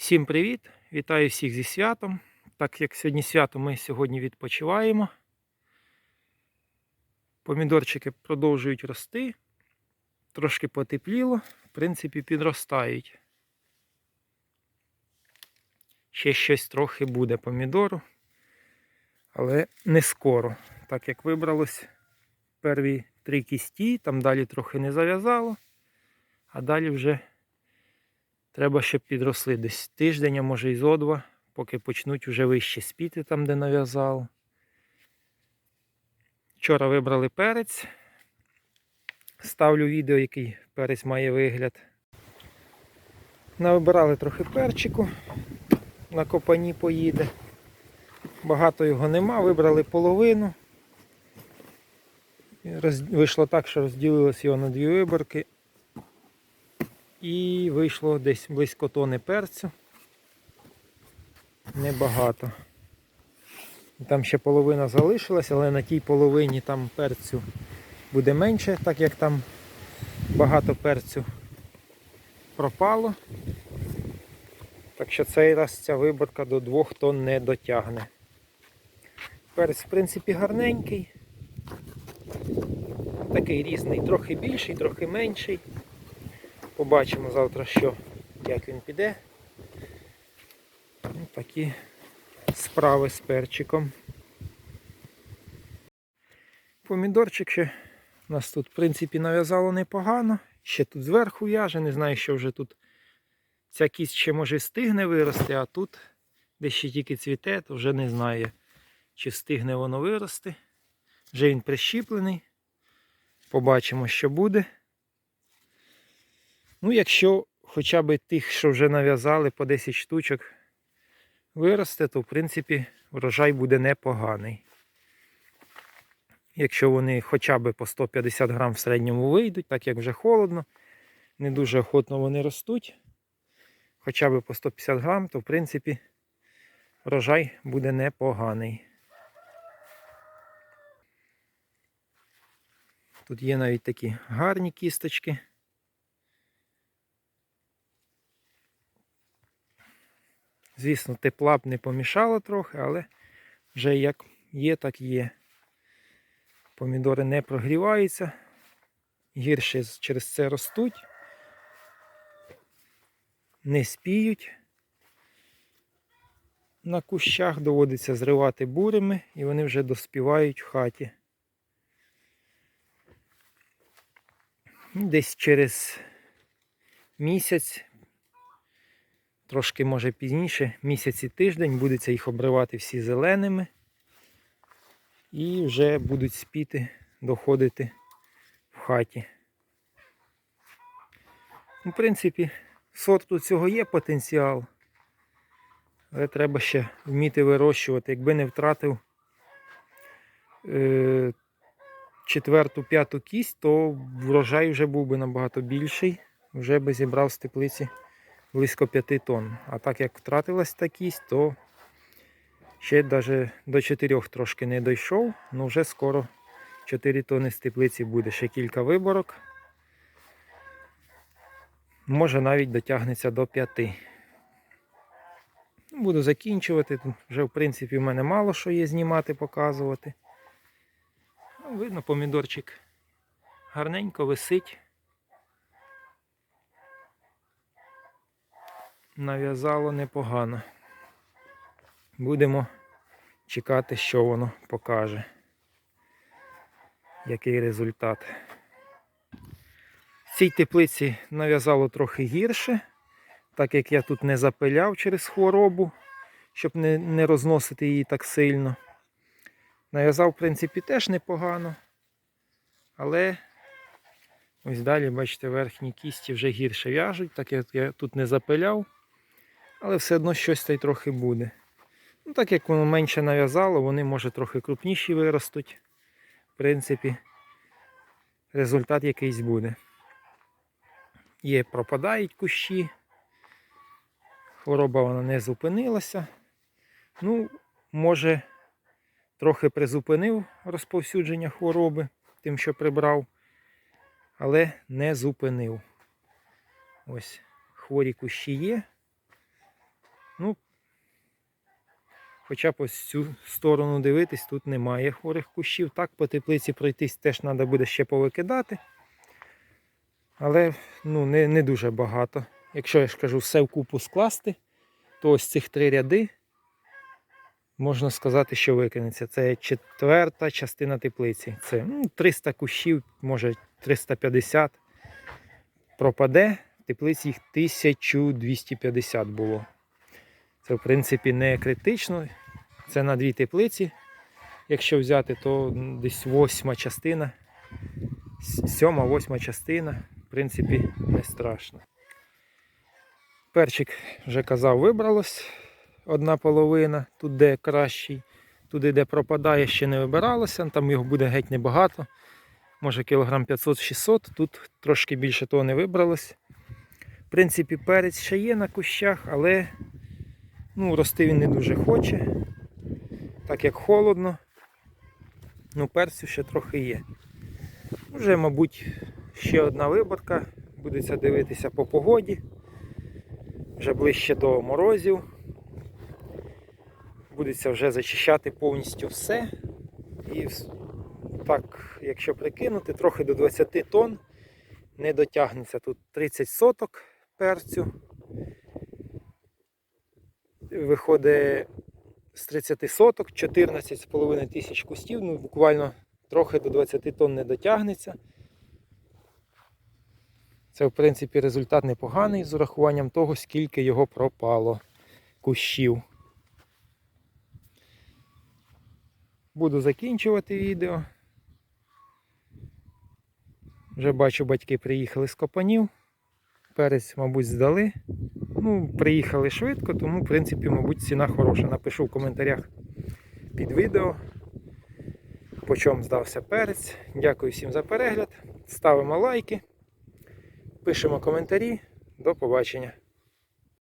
Всім привіт! Вітаю всіх зі святом. Так як сьогодні свято, ми сьогодні відпочиваємо. Помідорчики продовжують рости. Трошки потепліло, в принципі, підростають. Ще щось трохи буде помідору, але не скоро. Так як вибралось перві три кісті, там далі трохи не зав'язало, а далі вже Треба, щоб підросли десь тиждень, а може і зо два, поки почнуть вже вище спіти там, де нав'язало. Вчора вибрали перець. Ставлю відео, який перець має вигляд. Навибирали трохи перчику, на копані поїде. Багато його нема, вибрали половину. Вийшло так, що розділилось його на дві виборки. І вийшло десь близько тони перцю. Небагато. Там ще половина залишилась, але на тій половині там перцю буде менше, так як там багато перцю пропало. Так що цей раз ця виборка до 2 тонн не дотягне. Перець, в принципі, гарненький. Такий різний, трохи більший, трохи менший. Побачимо завтра, що, як він піде. Ну, такі справи з перчиком. Помідорчик ще у нас тут, в принципі, нав'язало непогано. Ще тут зверху в'яже, не знаю, що вже тут ця кість ще може стигне вирости, а тут, де ще тільки цвіте, то вже не знаю, чи встигне воно вирости. Вже він прищіплений. Побачимо, що буде. Ну, якщо хоча б тих, що вже нав'язали по 10 штучок виросте, то в принципі врожай буде непоганий. Якщо вони хоча б по 150 грам в середньому вийдуть, так як вже холодно, не дуже охотно вони ростуть. Хоча б по 150 грам, то в принципі врожай буде непоганий. Тут є навіть такі гарні кісточки. Звісно, тепла б не помішало трохи, але вже як є, так є. Помідори не прогріваються, гірше через це ростуть, не спіють. На кущах доводиться зривати бурями і вони вже доспівають в хаті. Десь через місяць трошки може пізніше, місяць і тиждень, будеться їх обривати всі зеленими. І вже будуть спіти, доходити в хаті. В принципі, сорту цього є потенціал, але треба ще вміти вирощувати. Якби не втратив е, четверту, п'яту кість, то врожай вже був би набагато більший, вже би зібрав з теплиці близько 5 тонн. А так як втратилась та кість, то ще навіть до 4 трошки не дійшов, але вже скоро 4 тонни з теплиці буде. Ще кілька виборок. Може навіть дотягнеться до 5. Буду закінчувати. Тут вже, в принципі, в мене мало що є знімати, показувати. Ну, Видно, помідорчик гарненько висить. Нав'язало непогано. Будемо чекати, що воно покаже. Який результат. В цій теплиці нав'язало трохи гірше, так як я тут не запиляв через хворобу, щоб не не розносити її так сильно. Нав'язав, в принципі, теж непогано. Але ось далі, бачите, верхні кісті вже гірше в'яжуть, так як я тут не запиляв але все одно щось та й трохи буде. Ну, Так як воно менше нав'язало, вони може трохи крупніші виростуть. В принципі, результат якийсь буде. Є, пропадають кущі. Хвороба вона не зупинилася. Ну, може, трохи призупинив розповсюдження хвороби, тим, що прибрав, але не зупинив. Ось хворі кущі є. Ну, хоча б ось цю сторону дивитись, тут немає хворих кущів. Так, по теплиці пройтись теж треба буде ще повикидати. Але ну, не, не дуже багато. Якщо я ж кажу, все в купу скласти, то ось цих три ряди можна сказати, що викинеться. Це четверта частина теплиці. Це ну, 300 кущів, може 350 пропаде. В теплиці їх 1250 було. Це, в принципі, не критично. Це на дві теплиці. Якщо взяти, то десь восьма частина, с- сьома, восьма частина, в принципі, не страшно. Перчик, вже казав, вибралось одна половина, тут де кращий, туди, де пропадає, ще не вибиралося, там його буде геть небагато. Може кілограм 500-600, тут трошки більше того не вибралось. В принципі, перець ще є на кущах, але ну, рости він не дуже хоче, так як холодно. Ну, перцю ще трохи є. Вже, мабуть, ще одна виборка. Будеться дивитися по погоді. Вже ближче до морозів. Будеться вже зачищати повністю все. І так, якщо прикинути, трохи до 20 тонн не дотягнеться. Тут 30 соток перцю. Виходить з 30 соток, 14,5 тисяч кустів, ну буквально трохи до 20 тонн не дотягнеться. Це, в принципі, результат непоганий з урахуванням того, скільки його пропало кущів. Буду закінчувати відео. Вже бачу, батьки приїхали з копанів. Перець, мабуть, здали. Ну, приїхали швидко, тому, в принципі, мабуть, ціна хороша. Напишу в коментарях під відео, по чому здався перець. Дякую всім за перегляд. Ставимо лайки, пишемо коментарі. До побачення.